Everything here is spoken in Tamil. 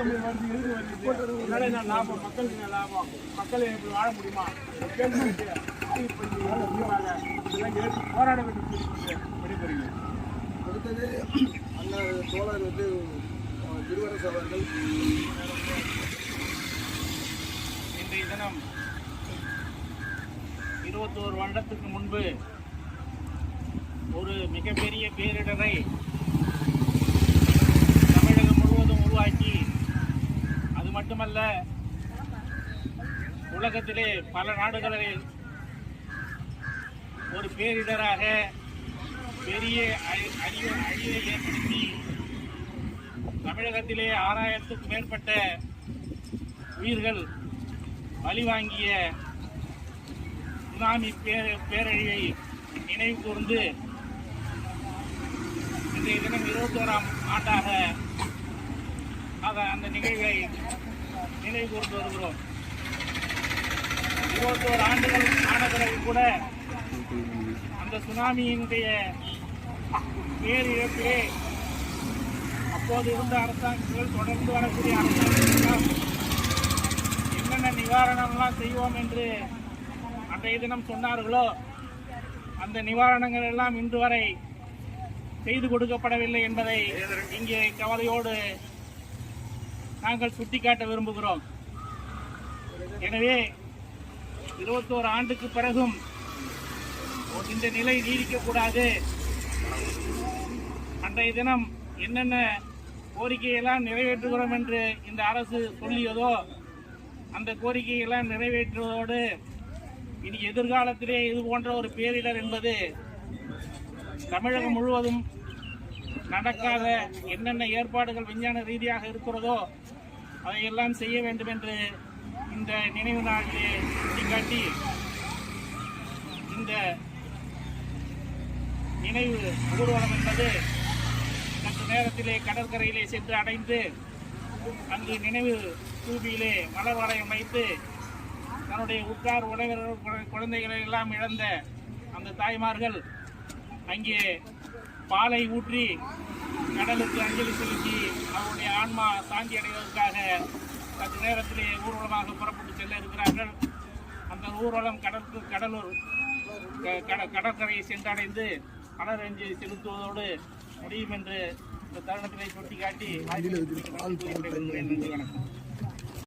அதனால என்ன லாபம் மக்களுக்கு என்ன லாபம் மக்கள் இப்படி வாழ முடியுமா கேள்வி ஆய்வு பண்ணி இதெல்லாம் எடுத்து போராட வேண்டும் சொல்லி அடுத்தது அண்ணன் தோழர் வந்து திருவரசு அவர்கள் இன்றைய தினம் இருபத்தோரு வருடத்துக்கு முன்பு ஒரு மிகப்பெரிய பேரிடரை தமிழகம் முழுவதும் உருவாக்கி அது மட்டுமல்ல உலகத்திலே பல நாடுகளில் ஒரு பேரிடராக பெரிய அழி- அழிவை அழிவை ஏற்படுத்தி தமிழகத்திலே ஆறாயிரத்துக்கும் மேற்பட்ட உயிர்கள் பழிவாங்கிய சுனாமி பேர பேரழிவை நினைவு கூர்ந்து இன்றைய தினம் இருபத்தோராம் ஆண்டாக அத அந்த நிகழ்வை நினைவு கூர்ந்து வருகிறோம். இருபத்தோரு ஆண்டுகள் ஆன பிறகு கூட அந்த சுனாமியினுடைய பேரிழப்பிலே அப்போது இருந்த அரசாங்கங்கள் தொடர்ந்து வரக்கூடிய அரசாங்கம் என்னென்ன நிவாரணம்லாம் செய்வோம் என்று அன்றைய தினம் சொன்னார்களோ அந்த நிவாரணங்கள் எல்லாம் இன்று வரை செய்து கொடுக்கப்படவில்லை என்பதை இங்கே கவலையோடு நாங்கள் சுட்டிக்காட்ட விரும்புகிறோம். எனவே இருபத்தோரு ஆண்டுக்கு பிறகும் இந்த நிலை நீடிக்கக்கூடாது. அன்றைய தினம் என்னென்ன கோரிக்கையெல்லாம் நிறைவேற்றுகிறோம் என்று இந்த அரசு சொல்லியதோ அந்த கோரிக்கையெல்லாம் நிறைவேற்றுவதோடு இனி எதிர்காலத்திலே இது போன்ற ஒரு பேரிடர் என்பது தமிழகம் முழுவதும் நடக்காத என்னென்ன ஏற்பாடுகள் விஞ்ஞான ரீதியாக இருக்கிறதோ அதையெல்லாம் செய்ய வேண்டும் என்று இந்த நினைவு நாளிலே சுட்டிக்காட்டி இந்த நினைவு ஊர்வலம் என்பது சற்று நேரத்திலே கடற்கரையிலே சென்று அடைந்து அங்கு நினைவு தூபியிலே மலர் வளையம் வைத்து தன்னுடைய உற்றார் உறவினர் குழந்தைகளை எல்லாம் இழந்த அந்த தாய்மார்கள் அங்கே பாலை ஊற்றி கடலுக்கு அஞ்சலி செலுத்தி அவருடைய ஆன்மா சாந்தி அடைவதற்காக சற்று நேரத்திலே ஊர்வலமாக புறப்பட்டு செல்ல இருக்கிறார்கள். அந்த ஊர்வலம் கடற்கு கடலூர் கடற்கரையை சென்றடைந்து மலர் அஞ்சலி செலுத்துவதோடு முடியும் என்று இந்த தருணத்தினை சுட்டிக்காட்டி நன்றி வணக்கம்.